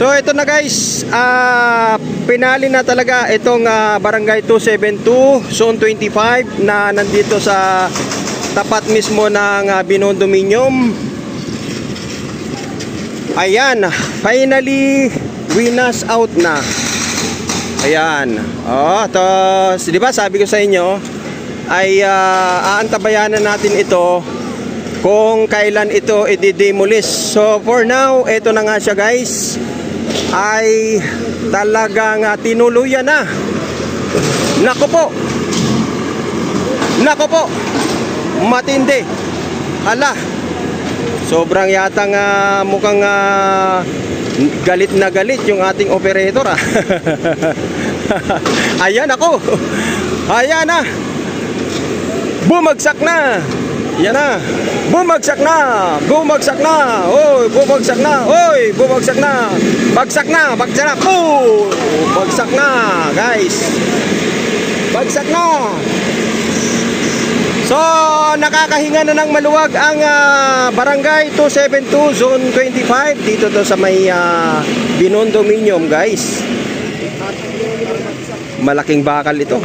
So ito na guys, ah pinali na talaga itong ah, Barangay 272 Zone 25 na nandito sa tapat mismo ng uh, Binon Dominium. Ayan, finally winners out na. Ayan. Oh, to, di ba sabi ko sa inyo ay ah, aantabayan na natin ito kung kailan ito i-demolish. So for now, ito na nga siya guys ay talagang uh, tinuluyan na. Nako po. Nako po. Matindi. Hala. Sobrang yatang ah, mukhang ah, galit na galit yung ating operator ah. Ayan ako. Ayan na. Bumagsak na. Yan na. Bumagsak na. Bumagsak na. Oy, bumagsak na. Oy, bumagsak na. Bagsak na. Bagsak na. Oh, bagsak na, guys. Bagsak na. So, nakakahinga na ng maluwag ang ah, Barangay 272 Zone 25 dito to sa may uh, Binon Dominium, guys. Malaking bakal ito.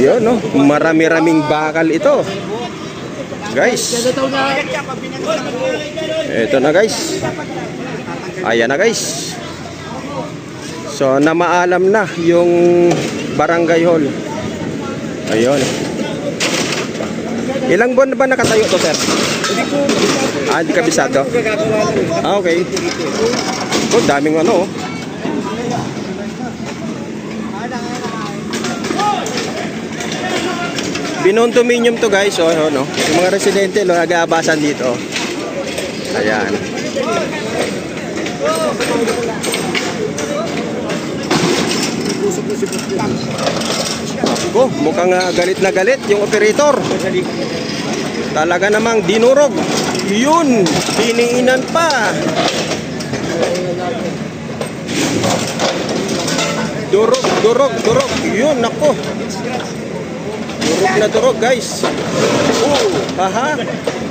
Yun, no? Marami-raming bakal ito. Guys. Ito na, guys. Ayan na, guys. So, namaalam na yung barangay hall. Ayun. Ilang buwan na ba nakatayo to, sir? Ah, hindi kabisado? Ah, okay. Oh, daming ano, oh. Binondominium to guys, oh, oh, no. Yung mga residente no, nag-aabasan dito. Ayan. Ako, mukhang ah, galit na galit yung operator. Talaga namang dinurog. Yun, diniinan pa. Durog, durog, durog. Yun, nako. Durog na durog, guys. Haha.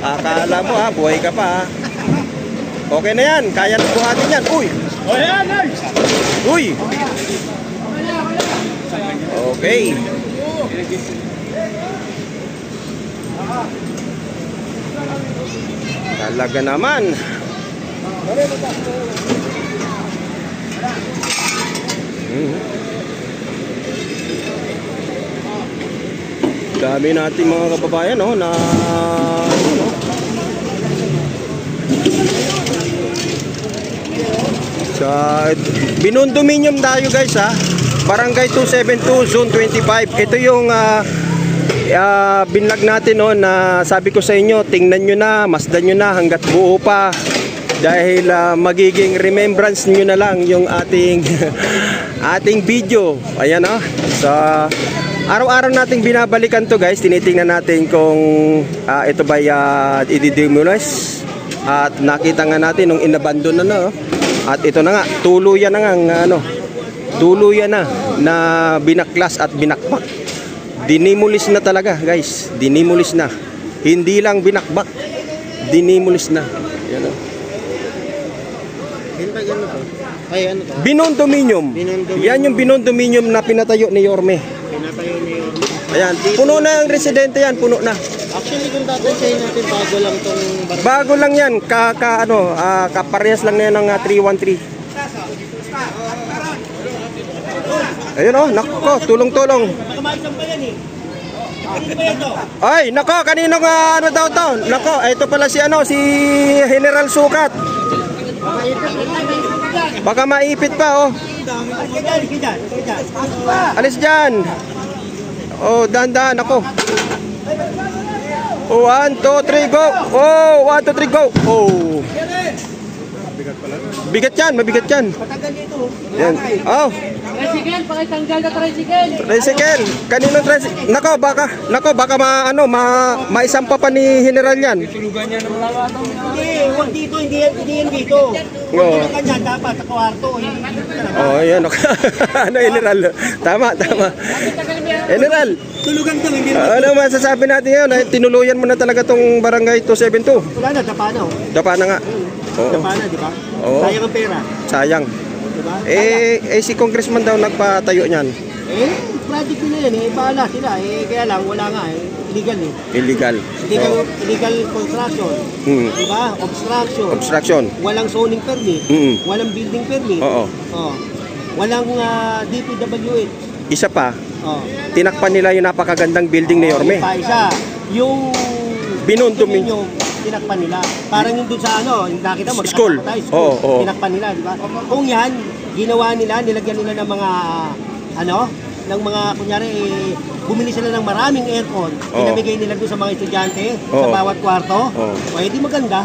Akala mo ha, buhay ka pa ha. Okay na yan, kaya na buhatin yan. Uy! Uy! Okay. Talaga naman. Mhm. Dami nating mga kababayan no na ano, no? Sa Binondominium tayo guys ha. Barangay 272 Zone 25. Ito yung ah, ah, binlag natin no na sabi ko sa inyo, tingnan nyo na, masdan nyo na hanggat buo pa. Dahil ah, magiging remembrance nyo na lang yung ating ating video. Ayan oh. So araw-araw nating binabalikan to guys. Tinitingnan natin kung ah, ito ba uh, ididemolish. At nakita nga natin nung inabandon na no. At ito na nga, tuluyan na nga ang, ano, tuluyan na na binaklas at binakbak. Dinimulis na talaga, guys. Dinimulis na. Hindi lang binakbak. Dinimulis na. Yan o. Bintag ano to? Ay ano to? Binondominium. Binondominium. Yan yung binondominium na pinatayo ni Yorme. Ayan, puno na ang residente yan, puno na. Actually kung tatansayin natin bago lang tong Bago lang yan, ka, ka ano, ah, kaparehas lang na yan ng ah, 313. Ayun oh, nako, tulong-tulong. Ay, nako, kanino nga ano daw to? Nako, ito pala si ano, si General Sukat. Baka maipit pa oh. Alis dyan. Oh, dahan-dahan ako. Oh, one, two, three, go! Oh, one, two, three, go! Oh. Bigat yan, mabigat yan. Yan. Oh, Tricycle, pakitanggal na tricycle. tricycle. Kanino tricycle? Nako, baka, nako, baka ma, ano, ma, maisampa pa ni General yan. Hindi, huwag dito, hindi yan, hindi yan dito. Oo. Ang kanya dapat sa kwarto. Oh, yan. Okay. ano, General? Tama, tama. General, Tulugan ka lang, hindi ano masasabi natin ngayon? Ay, tinuluyan mo na talaga tong barangay 272. Wala na, dapa na. oh. Dapa na nga. Oo. Sa pana, di ba? Oo. Sayang ang pera. Sayang. Di ba? Eh, eh si congressman daw nagpatayo niyan. Eh, project nila yan eh. Bahala sila. Eh, kaya lang, wala nga eh. Illegal eh. Illegal. Illegal, illegal construction. Mm. Di ba? Obstruction. Obstruction. walang zoning permit. Mm. Walang building permit. Oo. Oh. Walang ah, DPWH. Isa pa, Oh. tinakpan nila yung napakagandang building ni Yorme. Yung pa isa. Yung Binondo mi- yung tinakpan nila. Parang yung dun sa ano, yung nakita mo, School. nakakapatay, Oo, oo. Tinakpan nila, di ba? Kung yan, ginawa nila, nilagyan nila ng mga, ano, ng mga, kunyari, eh, bumili sila ng maraming aircon, Oo. pinamigay nila doon sa mga estudyante, sa Oo. bawat kwarto, Oo. o edi maganda.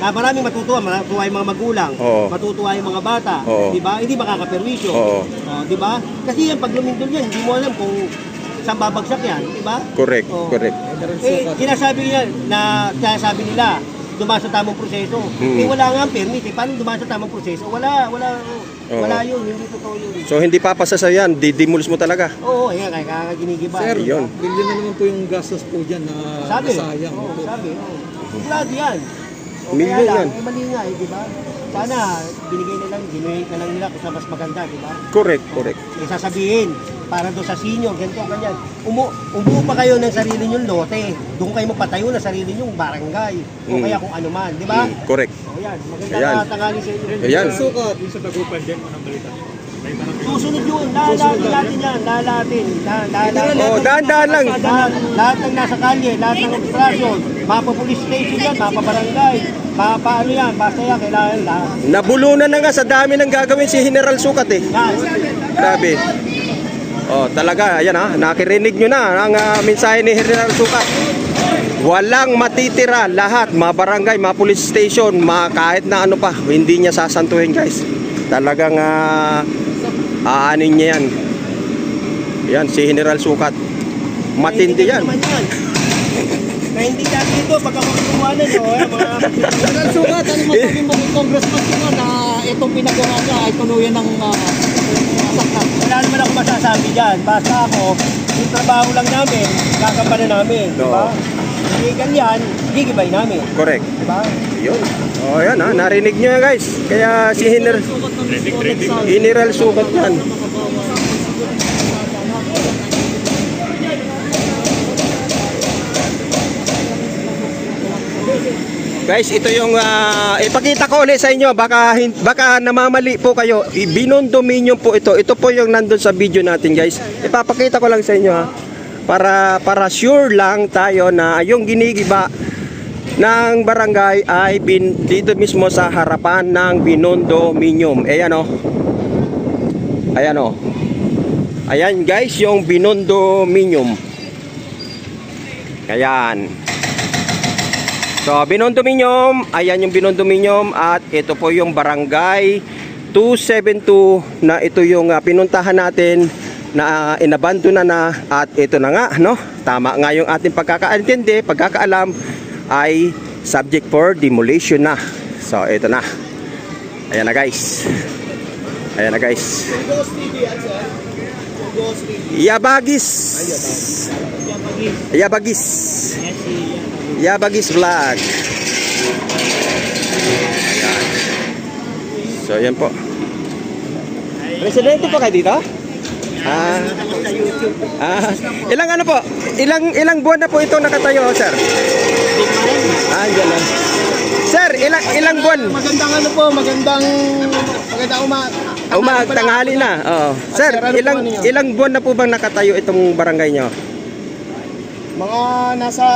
Ah, maraming matutuwa, matutuwa yung mga magulang, Oo. matutuwa yung mga bata, Oo. di ba? Hindi makakaperwisyo. Oo. Oh, di ba? Kasi yan, pag lumindol yan, hindi mo alam kung saan babagsak yan, di ba? Correct, Oo. correct. Eh, sinasabi niya na sinasabi nila dumaan sa tamang proseso. Mm. Eh wala nga ang permit eh. Paano dumaan sa tamang proseso? Wala, wala, Oo. wala yun. Hindi totoo yun. So hindi papasa sa yan, didimulis mo talaga. Oo, ayan, kaya kaya ginigiba. Sir, Yun. billion na naman po yung gastos po dyan na sabi, nasayang. oo, po. sabi, oo. Sigurado yan. O, Million kaya lang, yan. Eh, mali nga eh, di ba? Sana, binigay na lang, ginuhit na lang nila kung saan mas maganda, di ba? Correct, correct. Eh, sasabihin, para doon sa senior, ganito, ganyan. Umu umuo pa kayo ng sarili nyong lote. Doon kayo magpatayo ng sarili nyong barangay. O Mm. kaya kung ano man, di ba? Mm, correct. O yan, magandang Ayan. tangali sa inyo. Ayan. Sukat. Susunod yun, lalatin natin yan, lalatin. La- lalatin. Oh, dahan-dahan lang. Lahat, lahat ng nasa kalye, lahat ng obstruction, mapa police station yan, mapa barangay, mapa ano yan, basta yan, kailangan lahat. Nabulunan na nga sa dami ng gagawin si General Sukat eh. Yan. Grabe. Oh, talaga, ayan ha, nakirinig nyo na ang ah, mensahe ni General Sukat. Walang matitira, lahat, mga barangay, mga police station, mga kahit na ano pa, hindi niya sasantuhin guys. Talagang uh, aanin niya yan. Yan, si General Sukat. Matindi yan. Na hindi ka dito, pagkakakutuwanan, o, eh, mga General Sukat, ano masabi mo kay Congressman na itong pinagawa niya ay tuluyan ng uh? Wala naman ako masasabi dyan. Basta ako, yung trabaho lang namin, kakampanan namin. Di ba? Oo. Hindi ganyan, gigibay namin. Correct. Di ba? Yun. Oh, yan ha, narinig nyo yan guys. Kaya si General, General Sukat yan. Guys, ito yung ah, ipakita ko ulit sa inyo baka baka namamali po kayo. Binondominium po ito. Ito po yung nandun sa video natin, guys. Ipapakita ko lang sa inyo ha. Para para sure lang tayo na yung ginigiba ng barangay ay bin, dito mismo sa harapan ng Binondominium. Ayan oh. Ayan oh. Ayan guys, yung Binondominium. Ayan. So, Binondominium, ayan yung Binondominium at ito po yung barangay 272 na ito yung ah, pinuntahan natin na uh, inabando na na at ito na nga, no? Tama nga yung ating pagkakaintindi, pagkakaalam ay subject for demolition na. So, ito na. Ayan na guys. Ayan na guys. Yabagis. Yabagis. Yabagis Vlog. Ayan. So, yan po. Residente po kayo dito? Ah, ah, ilang ano po? Ilang ilang buwan na po ito nakatayo, sir? Ah, dyan lang. Sir, ilang ilang buwan? Magandang ano po, magandang magandang uma. Umag, tanghali na. Oo. Sir, ano ilang ilang buwan na po bang nakatayo itong barangay nyo? Mga nasa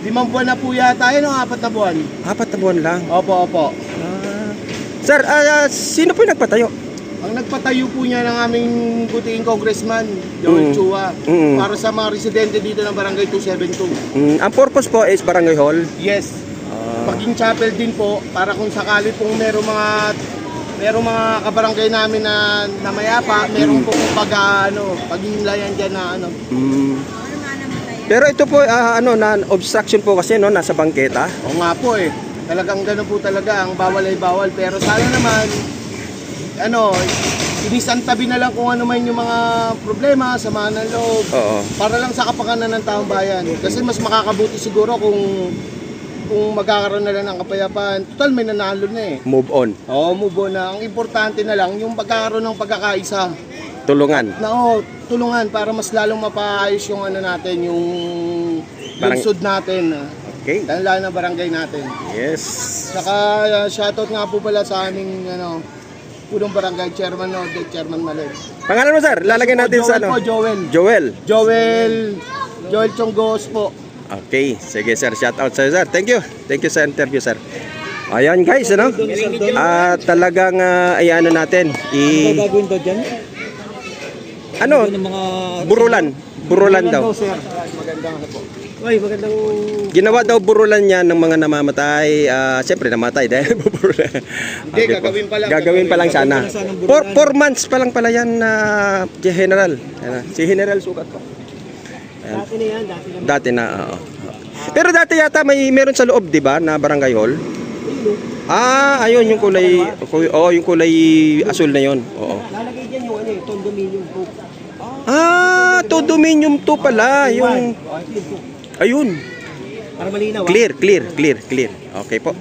limang buwan na po yata yun, o apat na buwan. Apat na buwan lang. Opo, opo. Ah. Sir, ah, sino po yung nagpatayo? Ang nagpatayo po niya ng aming butiing congressman, Joel Mm. Chua, Mm. para sa mga residente dito ng barangay 272. Mm, ang purpose po is barangay hall. Yes, Ah, maging chapel din po para kung sakali pong merong mga merong mga kabarangay namin na namayapa, merong po pag ano, paghihimlayan diyan na ano. mm. Pero ito po ah, ano na obstruction po kasi no nasa bangketa. O nga po eh. Talagang gano'n po talaga, ang bawal ay bawal. Pero sana naman, ano, inisantabi na lang kung ano man yung mga problema, sama ng loob, Oo. para lang sa kapakanan ng taong bayan. Kasi mas makakabuti siguro kung kung magkakaroon na lang ng kapayapaan, total may nanalo na eh. Move on. Oo, move on na. Ang importante na lang, yung pagkakaroon ng pagkakaisa. Tulungan. Na oh, tulungan para mas lalong mapaayos yung ano natin, yung Barang- lungsod natin. ah. Okay. Lalo na barangay natin. Yes. Saka uh, shoutout nga po pala sa aming ano, punong barangay chairman no, the chairman Malay. Pangalan mo, sir? Lalagyan natin Joel sa ano? po, Joel. Joel. Joel, Joel Chonggos po. Okay. Sige, sir. Shout out sa'yo, sir. Thank you. Thank you sa interview, sir. Ayan, guys, ano? Ah, talagang, uh, ay ano natin, Ano i... gagawin daw dyan? Ano? Yung mga... Burulan. Burulan daw. sir. Uy, magandang... Ginawa daw burulan niya ng mga namamatay. Ah, Siyempre, namatay dahil burulan. Hindi, gagawin pa lang. Gagawin pa lang sana. Gagawin pa lang sana ng Four, burulan. four months pa lang pala yan na General. Ayan na. Si General Sukat po. Ayan. Dati na yan, dati na. Dati na, oo. Pero dati yata may meron sa loob, di ba, na barangay hall? Ah, ayun yung kulay, kuy- oh, yung kulay asul na yon. Oo. Lalagay dyan yung ano eh, condominium po. Ah, to dominium to pala, yung ayun. Para malinaw ah. Clear, clear, clear, clear. Okay po.